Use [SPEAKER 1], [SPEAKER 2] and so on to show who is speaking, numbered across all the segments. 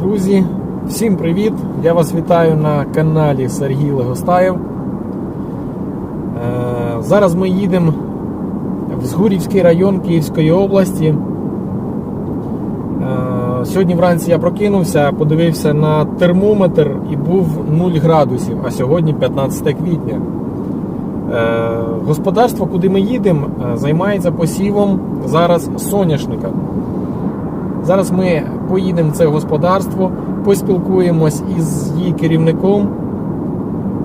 [SPEAKER 1] Друзі, всім привіт! Я вас вітаю на каналі Сергій Легостаєв. Е, Зараз ми їдемо в Згурівський район Київської області. Е, Сьогодні вранці я прокинувся, подивився на термометр і був 0 градусів, а сьогодні 15 квітня. Е, Господарство, куди ми їдемо, займається посівом зараз соняшника. Зараз ми поїдемо в це господарство, поспілкуємось із її керівником.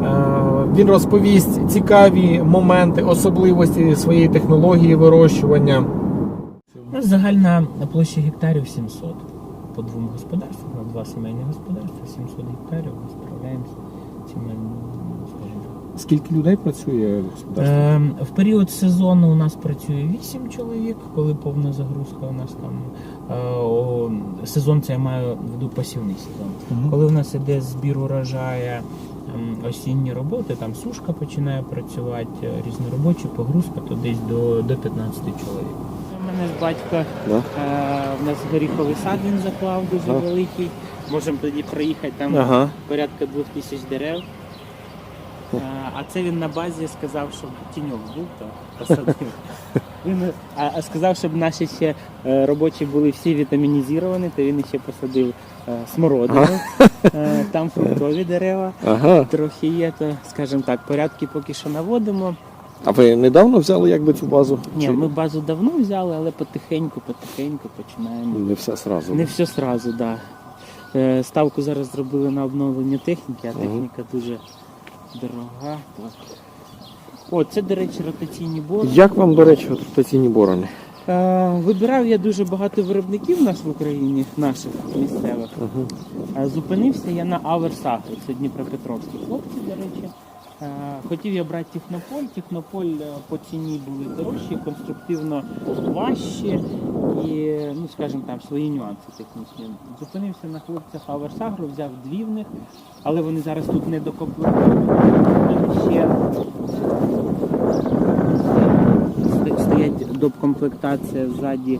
[SPEAKER 1] Е, Він розповість цікаві моменти, особливості своєї технології вирощування.
[SPEAKER 2] Загальна площа гектарів 700 по двом господарствам, на два сімейні господарства, 700 гектарів, ми справляємося цими, ну, скажімо.
[SPEAKER 1] Скільки людей працює в господарстві?
[SPEAKER 2] Ем, В період сезону у нас працює 8 чоловік, коли повна загрузка у нас там. Сезон це я маю в виду посівний сезон.
[SPEAKER 1] Мгм.
[SPEAKER 2] Коли в нас іде збір урожаю, ем, осінні роботи, там сушка починає працювати, е, різноробочі, погрузка, то десь до, до 15 чоловік. У мене ж батько
[SPEAKER 1] Да.
[SPEAKER 2] Е, У нас горіховий сад він заклав дуже
[SPEAKER 1] Ага.
[SPEAKER 2] великий. Можемо тоді проїхати там
[SPEAKER 1] Ага.
[SPEAKER 2] порядка двох тисяч дерев. Е, А це він на базі сказав, щоб тіньок був, то посадив. Він, а, а сказав, щоб наші ще е, робочі були всі вітамінізовані, то він ще посадив е, смородину, Е, там фруктові дерева.
[SPEAKER 1] Ага.
[SPEAKER 2] Трохи є, то скажімо так, порядки поки що наводимо.
[SPEAKER 1] А ви недавно взяли якби цю базу?
[SPEAKER 2] Ні,
[SPEAKER 1] Чи
[SPEAKER 2] ми базу давно взяли, але потихеньку, потихеньку починаємо.
[SPEAKER 1] не все сразу?
[SPEAKER 2] Не все сразу, так. Да. Е, Ставку зараз зробили на обновлення техніки, а техніка дуже дорога. Так. О, це, до речі, ротаційні борони.
[SPEAKER 1] Як вам, до речі, ротаційні борони?
[SPEAKER 2] Е, Вибирав я дуже багато виробників в нас в Україні, наших місцевих.
[SPEAKER 1] Угу.
[SPEAKER 2] Е, Зупинився я на Аверсагрі, це Дніпропетровські хлопці, до речі. Е, Хотів я брати Технополь. Технополь е, по ціні були дорожчі, конструктивно важчі і, ну скажімо там, свої нюанси технічні. Зупинився на хлопцях Аверсагру, взяв дві в них, але вони зараз тут не докомплектовані. Стоять допкомплектація ззаді,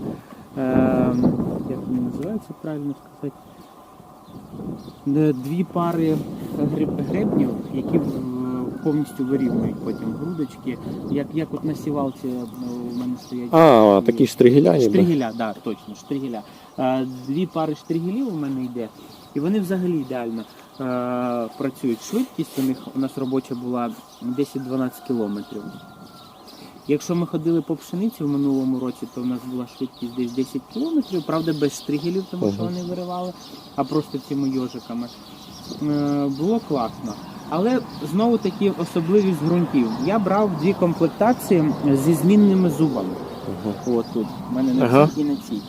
[SPEAKER 2] е, як вони називаються правильно сказати. Е, Дві пари гребнів, які повністю вирівнюють потім грудочки. Як, як от на сівалці е, у мене стоять.
[SPEAKER 1] А, такі штригеляні.
[SPEAKER 2] Штригеля, да, точно, штригеля. Е, Дві пари штригелів у мене йде, і вони взагалі ідеально е, працюють. Швидкість у них у нас робоча була 10-12 кілометрів. Якщо ми ходили по пшениці в минулому році, то в нас була швидкість десь 10 кілометрів, правда, без штригелів, тому що вони виривали, а просто цими йожиками. Було класно. Але знову таки особливість ґрунтів. Я брав дві комплектації зі змінними зубами.
[SPEAKER 1] Ага.
[SPEAKER 2] От тут. У мене на
[SPEAKER 1] Ага.
[SPEAKER 2] цій і на цій.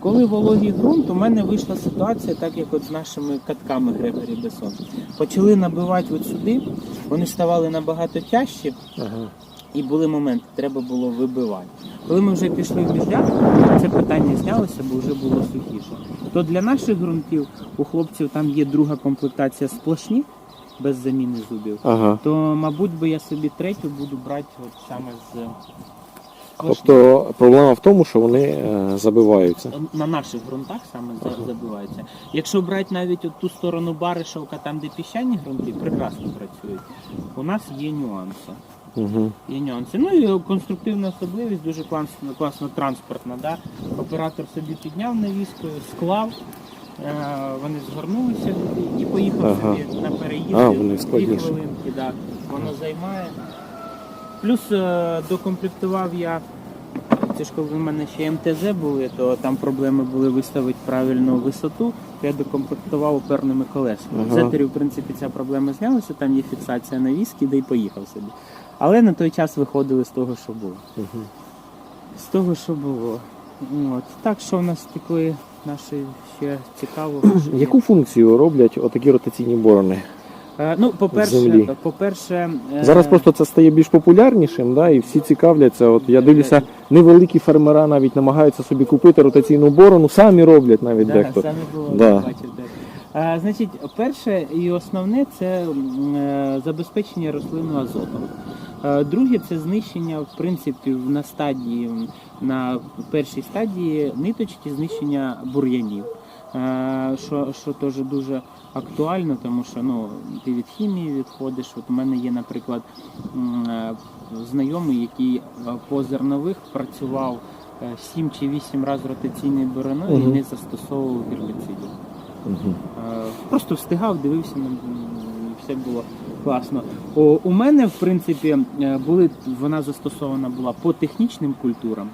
[SPEAKER 2] Коли вологий ґрунт, у мене вийшла ситуація, так як от з нашими катками Грегорі Бесон. Почали набивати от сюди, вони ставали набагато тяжчі,
[SPEAKER 1] Ага.
[SPEAKER 2] і були моменти, треба було вибивати. Коли ми вже пішли в міжряд, це питання знялося, бо вже було сухіше. То для наших ґрунтів у хлопців там є друга комплектація сплошні, без заміни зубів.
[SPEAKER 1] Ага.
[SPEAKER 2] То, мабуть, би я собі третю буду брати от саме з.
[SPEAKER 1] Тобто проблема в тому, що вони е, забиваються.
[SPEAKER 2] на наших ґрунтах саме зараз забиваються. Якщо брати навіть от ту сторону Баришовка, там де піщані ґрунти, прекрасно працюють. У нас є нюанси.
[SPEAKER 1] Угу.
[SPEAKER 2] Є нюанси. Ну і конструктивна особливість, дуже класно, класно транспортна. Да? Оператор собі підняв навіскою, склав, е, вони згорнулися і поїхав
[SPEAKER 1] Ага.
[SPEAKER 2] собі на переїзд.
[SPEAKER 1] А, вони
[SPEAKER 2] Дві хвилинки, да. воно займає. Плюс е, докомплектував я. Це ж коли в мене ще МТЗ були, то там проблеми були виставити правильну висоту, то я докомплектував оперними колесами. В
[SPEAKER 1] Ага.
[SPEAKER 2] Зетері, в принципі, ця проблема знялася, там є фіксація на віскі, де й поїхав собі. Але на той час виходили з того, що було.
[SPEAKER 1] Угу.
[SPEAKER 2] З того, що було. От. Так що в нас такої нашої ще є.
[SPEAKER 1] Яку функцію роблять отакі ротаційні борони?
[SPEAKER 2] Е, Ну, по-перше, по-перше, е,
[SPEAKER 1] Зараз просто це стає більш популярнішим, да, і всі цікавляться. От я дивлюся, невеликі фермера навіть намагаються собі купити ротаційну борону, самі роблять навіть
[SPEAKER 2] Да,
[SPEAKER 1] дехто.
[SPEAKER 2] саме було,
[SPEAKER 1] Да.
[SPEAKER 2] бачив. А, значить, перше і основне це е, забезпечення рослину азотом. Е, Друге це знищення, в принципі, на стадії, на першій стадії ниточки, знищення бур'янів. е, що, що теж дуже актуально, тому що ну, ти від хімії відходиш. От у мене є, наприклад, е, знайомий, який по зернових працював 7 чи 8 разів ротаційною бороною і не застосовував гербіцидів.
[SPEAKER 1] Угу.
[SPEAKER 2] Просто встигав, дивився і все було класно. О, у мене, в принципі, е, були вона застосована була по технічним культурам.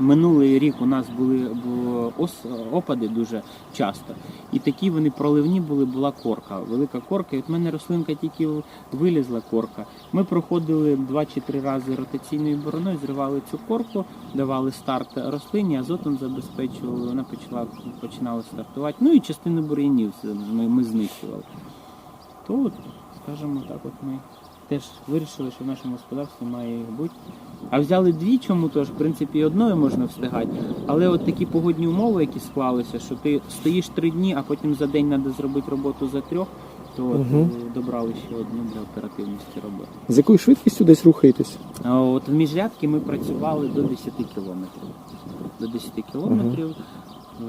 [SPEAKER 2] Минулий рік у нас були бу- ос- опади дуже часто, і такі вони проливні були, була корка, велика корка. І от в мене рослинка тільки вилізла корка. Ми проходили два чи три рази ротаційною бороною, зривали цю корку, давали старт рослині, азотом забезпечували, вона почала починала стартувати. Ну і частину бур'янів ми, ми знищували. То скажімо так, от ми теж вирішили, що в нашому господарстві має їх бути. А взяли дві, чому теж, в принципі, одною можна встигати. Але от такі погодні умови, які склалися, що ти стоїш три дні, а потім за день треба зробити роботу за трьох, то от, е, добрали ще одну для оперативності роботи.
[SPEAKER 1] З якою швидкістю десь рухаєтесь?
[SPEAKER 2] А от в міжрядки ми працювали до 10 кілометрів. До 10 кілометрів. Е,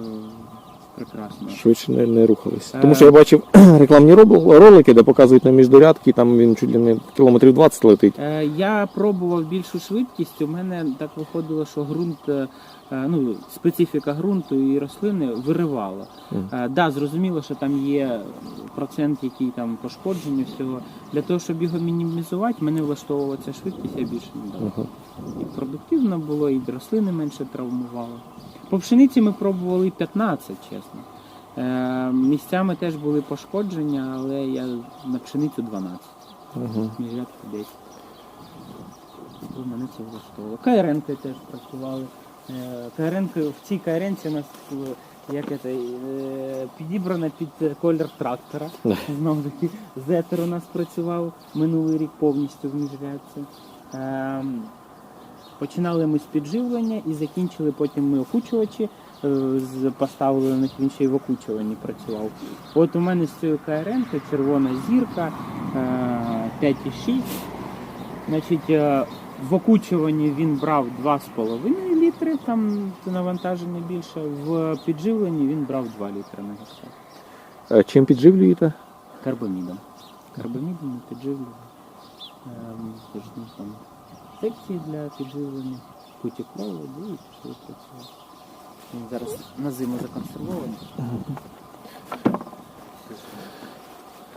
[SPEAKER 2] Прекрасно.
[SPEAKER 1] Швидше не, не рухались.
[SPEAKER 2] Е.
[SPEAKER 1] Тому що я бачив рекламні ролики, де показують на міждорядки, там він чуть ли не кілометрів 20 летить.
[SPEAKER 2] Е, Я пробував більшу швидкість. У мене так виходило, що ґрунт, е, ну специфіка ґрунту і рослини виривала. Е, Да, зрозуміло, що там є процент, який там пошкодження всього. Для того, щоб його мінімізувати, мене влаштовувала ця швидкість, я більше не дав.
[SPEAKER 1] Ага.
[SPEAKER 2] І продуктивно було, і рослини менше травмувало. По пшениці ми пробували 15, чесно. Е, місцями теж були пошкодження, але я на пшеницю 12.
[SPEAKER 1] Ага.
[SPEAKER 2] Міжрядка 10. То мене це влаштовувало. КРНки теж працювали. Е, КРНки, в цій КРНці у нас е, як це, е, підібрана під колір трактора. Знову таки, зетер у нас працював минулий рік повністю в міжрядці. Починали ми з підживлення і закінчили потім ми окучувачі, е, поставили на них він ще й в окучуванні працював. От у мене з цією КРН червона зірка е, 5,6. Значить, е, в окучуванні він брав 2,5 літри, там навантаження більше. В підживленні він брав 2 літри на гектар.
[SPEAKER 1] Е, Чим підживлюєте?
[SPEAKER 2] Карбамідом. Карбамідом ми підживлюємо. Ну, секції для підживлення, путікрову, і пішли працювати. Він зараз на зиму законсервований.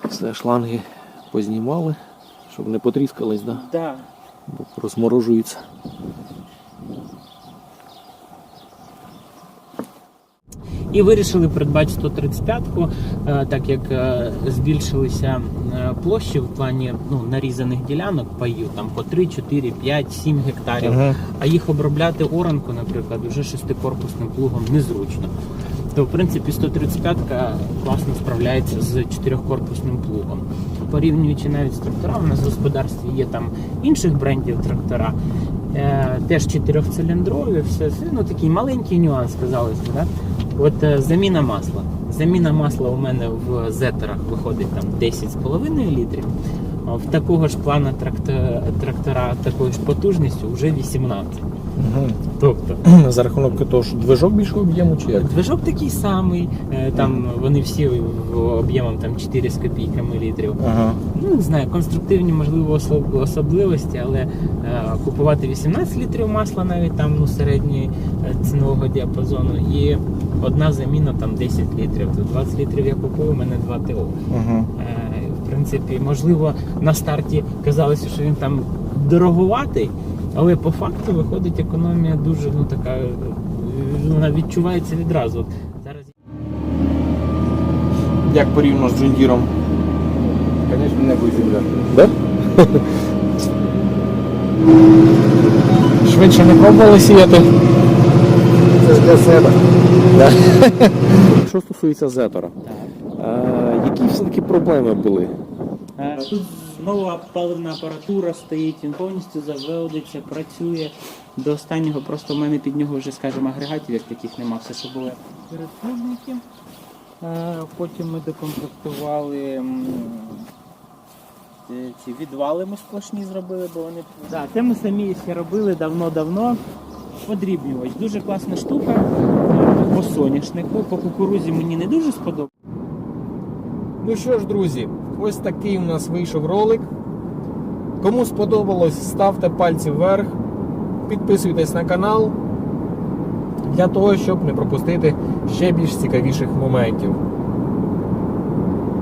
[SPEAKER 1] Все, шланги познімали, щоб не потріскались, да?
[SPEAKER 2] Да.
[SPEAKER 1] бо розморожуються.
[SPEAKER 2] І вирішили придбати 135-ку, е, так як е, збільшилися е, площі в плані ну, нарізаних ділянок паїв, там по 3, 4, 5, 7 гектарів.
[SPEAKER 1] Ага.
[SPEAKER 2] А їх обробляти оранку, наприклад, вже шестикорпусним плугом незручно. То, в принципі, 135-ка класно справляється з чотирьохкорпусним плугом. Порівнюючи навіть з тракторами, у нас в господарстві є там інших брендів трактора, теж чотирьохциліндрові, все ну такий маленький нюанс, казалось би, да? От е, заміна масла. Заміна масла у мене в зетерах виходить там 10,5 літрів. В такого ж плана трактора, трактора такою ж потужністю вже 18. Тобто
[SPEAKER 1] За рахунок того, що движок більшого об'єму чи як?
[SPEAKER 2] Движок такий самий, е, там вони всі об'ємом там 4 з копійками літрів.
[SPEAKER 1] Ага.
[SPEAKER 2] Ну не знаю, конструктивні можливо особливості, але е, купувати 18 літрів масла навіть там ну середньої е, цінового діапазону і одна заміна там 10 літрів. То 20 літрів я купив, у мене 2 ТО.
[SPEAKER 1] Ага.
[SPEAKER 2] В принципі, можливо, на старті казалося, що він там дороговатий, але по факту виходить економія дуже ну така вона відчувається відразу. Зараз
[SPEAKER 1] Як порівняно з джундіром?
[SPEAKER 3] Конечно, не будет земля.
[SPEAKER 1] Да? Швидше не пробували сіяти.
[SPEAKER 3] Це ж для себе.
[SPEAKER 1] Що стосується зетора, е, які все-таки проблеми були?
[SPEAKER 2] Е, Тут знову паливна апаратура стоїть, він повністю заводиться, працює. До останнього просто в мене під нього вже, скажімо, агрегатів як таких нема, все що було передплужники. Е, Потім ми докомплектували е, ці відвали ми сплошні зробили, бо вони. Да, це ми самі ще робили давно-давно. Подрібнювач. Дуже класна штука. По соняшнику, по кукурузі мені не дуже сподобалося.
[SPEAKER 1] Ну що ж, друзі, ось такий у нас вийшов ролик. Кому сподобалось, ставте пальці вверх, підписуйтесь на канал для того, щоб не пропустити ще більш цікавіших моментів.